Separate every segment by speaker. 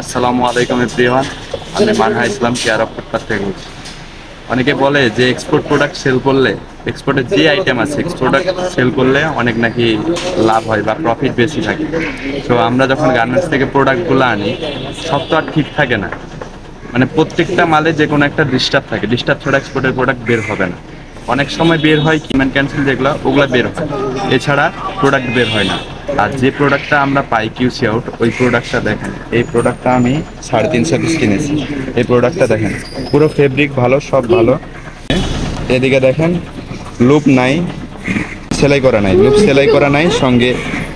Speaker 1: আসসালামু আলাইকুম এভরিওয়ান, আমি মানহা ইসলাম কেয়ার অফ থেকে। বলছি। অনেকে বলে যে এক্সপোর্ট প্রোডাক্ট সেল করলে এক্সপোর্টের যে আইটেম আছে এক্সপোর্ট সেল করলে অনেক নাকি লাভ হয় বা প্রফিট বেশি থাকে। তো আমরা যখন গার্মেন্টস থেকে প্রোডাক্টগুলো আনি, সব তো আর ঠিক থাকে না। মানে প্রত্যেকটা মালে যে কোনো একটা ডিস্টার্ব থাকে ডিস্টার্ব ছাড়া এক্সপোর্টের প্রোডাক্ট বের হবে না। অনেক সময় বের হয় কিমান ক্যান্সেল যেগুলো, ওগুলো বের হয়। এছাড়া প্রোডাক্ট বের হয় না। আর যে প্রোডাক্টটা আমরা পাই কিউসি আউট ওই প্রোডাক্টটা দেখেন। এই প্রোডাক্টটা আমি সাড়ে তিনশো পিস কিনেছি। এই প্রোডাক্টটা দেখেন, পুরো ফেব্রিক ভালো, সব ভালো। এদিকে দেখেন লুপ নাই, সেলাই করা নাই লুপ সেলাই করা নাই, সঙ্গে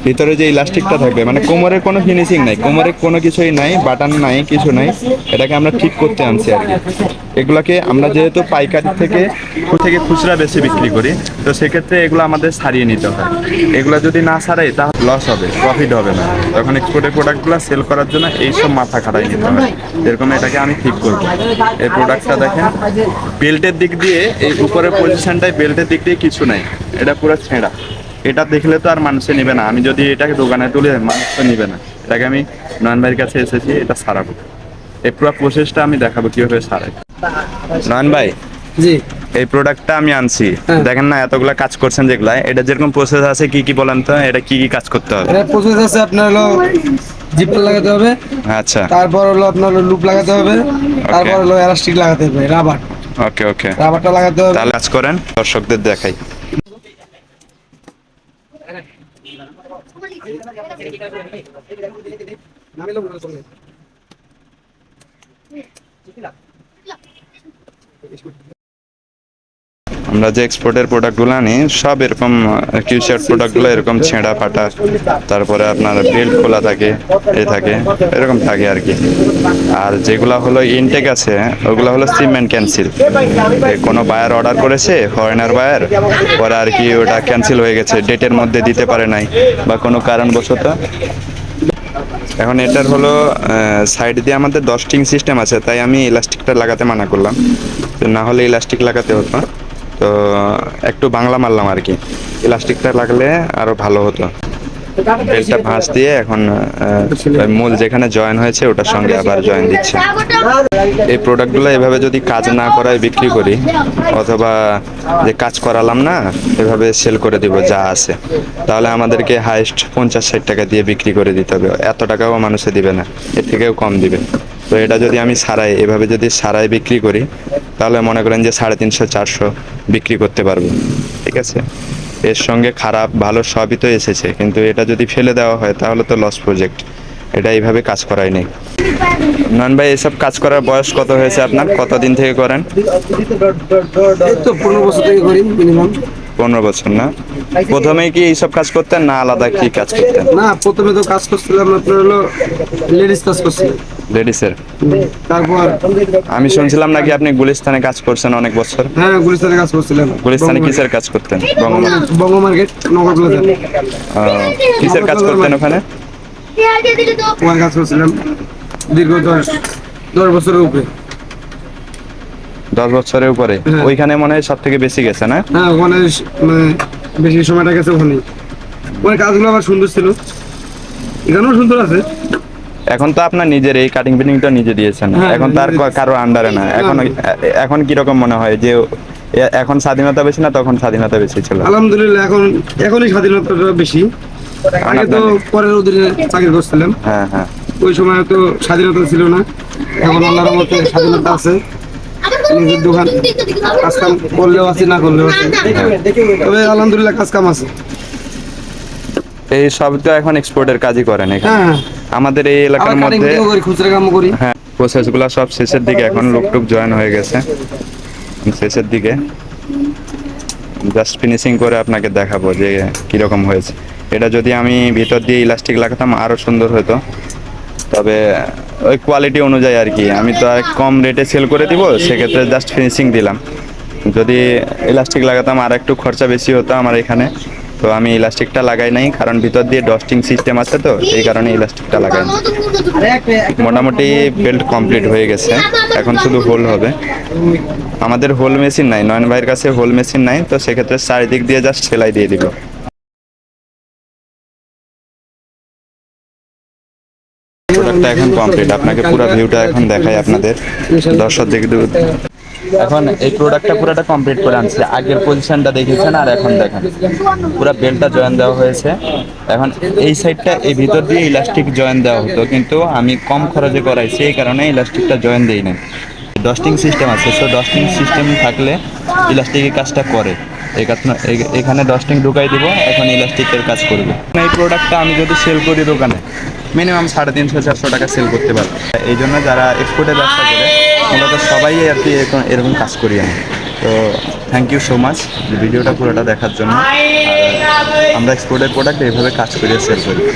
Speaker 1: ভিতরে যে ইলাস্টিকটা থাকবে মানে কোমরের কোনো ফিনিশিং নাই, কোমরে কোনো কিছুই নাই বাটন নাই, কিছু নাই, এটাকে আমরা ঠিক করতে আনছি আর কি। এগুলাকে আমরা যেহেতু পাইকারি থেকে থেকে খুচরা বেশি বিক্রি করি, তো সেক্ষেত্রে এগুলো আমাদের সারিয়ে নিতে হয়। এগুলো যদি না সারাই তাহলে লস হবে প্রফিট হবে না। তখন এক্সপোর্টের প্রোডাক্টগুলো সেল করার জন্য এইসব মাথা খাটাই নিতে হয়। এরকম এটাকে আমি ঠিক করব। এই প্রোডাক্টটা দেখেন বেল্টের দিক দিয়ে এই উপরের পজিশনটায় বেল্টের দিক দিয়ে কিছু নাই, এটা পুরো ছেঁড়া। এটা দেখলে তো আর মানুষে নেবে না। আমি যদি এটাকে দোকানে তুলে মানুষ তো নেবে না। এটাকে আমি নয়ন ভাইয়ের কাছে এসেছি এটা সারাবো। এই পুরো প্রসেসটা আমি দেখাবো কীভাবে সারাই নয়ন ভাই
Speaker 2: জি।
Speaker 1: এই প্রোডাক্টটা আমি আনছি।
Speaker 2: হ্যাঁ।
Speaker 1: দেখেন না এতগুলা কাজ করছেন যেগুলা। এটা যেরকম প্রসেস আছে কি কি বলেন তো? এটা কি কি কাজ করতে হবে?
Speaker 2: এটা প্রসেস আছে আপনার হলো জিপার লাগাতে হবে।
Speaker 1: আচ্ছা।
Speaker 2: তারপর হলো আপনার লুপ লাগাতে হবে। তারপর হলো এলাস্টিক লাগাতে হবে রাবার
Speaker 1: ওকে ওকে
Speaker 2: রাবারটা লাগাতে হবে।
Speaker 1: তাহলে কাজ করেন দর্শকদের দেখাই। Thank you. আমরা যে এক্সপোর্টের প্রোডাক্টগুলো আনি, সব এরকম কিউশার্ট প্রোডাক্টগুলো এরকম ছেঁড়া ফাটা, তারপরে আপনার বেল্ট খোলা থাকে, এ থাকে, এরকম থাকে আর কি। আর যেগুলো হলো ইনটেক আছে, ওগুলো হলো সিমেন্ট ক্যান্সেল কোনো বায়ার অর্ডার করেছে ফরেনার বায়ার পরে আর কি ওটা ক্যান্সেল হয়ে গেছে ডেটের মধ্যে দিতে পারে নাই, বা কোনো কারণবশত। এখন এটার হলো সাইড দিয়ে আমাদের দশটিং সিস্টেম আছে, তাই আমি ইলাস্টিকটা লাগাতে মানা করলাম। না হলে ইলাস্টিক লাগাতে হতো। তো একটু বাংলা মারলাম আর কি। ইলাস্টিকটা লাগলে আরও ভালো হতো। বেলটা ভাঁজ দিয়ে এখন মূল যেখানে জয়েন হয়েছে ওটার সঙ্গে আবার জয়েন দিচ্ছে। এই প্রোডাক্টগুলো এভাবে যদি কাজ না করায় বিক্রি করি, অথবা যে কাজ করালাম না, এভাবে সেল করে দিব যা আছে। তাহলে আমাদেরকে হাইস্ট পঞ্চাশ ষাট টাকা দিয়ে বিক্রি করে দিতে হবে। এত টাকাও মানুষে দিবে না, এর থেকেও কম দিবে। তো এটা যদি আমি সারাই, এভাবে যদি সারাই বিক্রি করি, তাহলে মনে করেন যে সাড়ে তিনশো, চারশো বিক্রি করতে পারব। ঠিক আছে? এর সঙ্গে খারাপ, ভালো সবই তো এসেছে, কিন্তু এটা যদি ফেলে দেওয়া হয়, তাহলে তো লস প্রজেক্ট এটা এইভাবে কাজ করাই নেই। নন ভাই, এসব কাজ করার বয়স কত হয়েছে আপনার? কতদিন থেকে করেন?
Speaker 2: পনেরো বছর থেকে করি মিনিমাম
Speaker 1: পনেরো বছর না? প্রথমে কি এইসব কাজ করতেন না আলাদা কি কাজ করতেন?
Speaker 2: না প্রথমে তো কাজ করছিলাম আপনার হলো লেডিস কাজ করছিলাম।
Speaker 1: লেডিসের
Speaker 2: তারপর?
Speaker 1: আমি শুনছিলাম নাকি আপনি গুলিস্তানে কাজ করছেন অনেক বছর।
Speaker 2: হ্যাঁ গুলিস্তানে কাজ করছিলাম।
Speaker 1: গুলিস্তানে কিসের কাজ করতেন?
Speaker 2: বঙ্গ মার্কেট। নগর প্লাজা
Speaker 1: কিসের কাজ করতেন ওখানে?
Speaker 2: ওখানে কাজ করছিলাম দীর্ঘ দশ দশ বছরের উপরে।
Speaker 1: দশ বছরের উপরে।
Speaker 2: হ্যাঁ।
Speaker 1: ওইখানে মনে হয় সব থেকে বেশি গেছে না?
Speaker 2: হ্যাঁ ওখানে মানে বেশি সময়টা গেছে ওখানে ওখানে কাজগুলো আবার সুন্দর ছিল। এখানেও সুন্দর আছে।
Speaker 1: এখন তো আপনার নিজের এই কাটিং ফিটিংটা নিজে দিয়েছেন।
Speaker 2: হ্যাঁ,
Speaker 1: এখন তার কারও আন্ডারে না। এখন এখন কি রকম মনে হয় যে এখন স্বাধীনতা বেশি না তখন স্বাধীনতা বেশি ছিল?
Speaker 2: আলহামদুলিল্লাহ এখন এখনই স্বাধীনতাটা বেশি। আগে তো পরের অধীনে চাকরি করছিলাম।
Speaker 1: হ্যাঁ হ্যাঁ।
Speaker 2: ওই সময় তো স্বাধীনতা ছিল না। এখন আল্লাহর মতে স্বাধীনতা আছে। নিজের দোকান কাজ কাম করলেও আছে না করলেও আছে। তবে আলহামদুলিল্লাহ কাজ কাম আছে।
Speaker 1: এই সব তো এখন এক্সপোর্টের কাজই করেন এখানে।
Speaker 2: হ্যাঁ
Speaker 1: আমাদের এই এলাকার মধ্যে
Speaker 2: খুচরা কামও করি।
Speaker 1: হ্যাঁ প্রসেসগুলো সব শেষের দিকে এখন লুকটুক জয়েন হয়ে গেছে। শেষের দিকে। জাস্ট ফিনিশিং করে আপনাকে দেখাবো যে কীরকম হয়েছে। এটা যদি আমি ভিতর দিয়ে ইলাস্টিক লাগাতাম আরও সুন্দর হতো। তবে ওই কোয়ালিটি অনুযায়ী আর কি। আমি তো আর কম রেটে সেল করে দিব, সেক্ষেত্রে জাস্ট ফিনিশিং দিলাম। যদি ইলাস্টিক লাগাতাম আর একটু খরচা বেশি হতো আমার এখানে, তো আমি ইলাস্টিকটা লাগাই নাই, কারণ ভিতর দিয়ে ডস্টিং সিস্টেম আছে তো, এই কারণে ইলাস্টিকটা লাগাই। মোটামুটি বেল্ট কমপ্লিট হয়ে গেছে, এখন শুধু হোল হবে। আমাদের হোল মেশিন নাই, নয়ন ভাইয়ের কাছে হোল মেশিন নাই, তো সেক্ষেত্রে চারিদিক দিয়ে জাস্ট সেলাই দিয়ে দিব। প্রোডাক্টটা এখন কমপ্লিট আপনাকে পুরো ভিউটা এখন দেখাই আপনাদের। দর্শক দেখে এখন এই প্রোডাক্টটা পুরোটা কমপ্লিট করে আনছে। আগের পজিশনটা দেখেছেন আর এখন দেখেন। পুরো বেলটা জয়েন দেওয়া হয়েছে। এখন এই সাইডটা এই ভিতর দিয়ে ইলাস্টিক জয়েন দেওয়া হতো। কিন্তু আমি কম খরচে করাইছি, এই কারণে ইলাস্টিকটা জয়েন দেই না ডস্টিং সিস্টেম আছে। সো ডস্টিং সিস্টেম থাকলে ইলাস্টিকের কাজটা করে। এখানে ডস্টিং ঢুকাই দিব, এখন ইলাস্টিকের কাজ করবে। এই প্রোডাক্টটা আমি যদি সেল করি দোকানে মিনিমাম সাড়ে তিনশো, চারশো টাকা সেল করতে পারব। এই জন্য যারা এক্সপোর্টের ব্যবসা করে মূলত সবাই আর কি এরকম- এরকম কাজ করি আমি। তো থ্যাংক ইউ সো মাচ ভিডিওটা পুরোটা দেখার জন্য। আমরা এক্সপোর্টের প্রোডাক্ট এইভাবে কাজ করে সেল করি।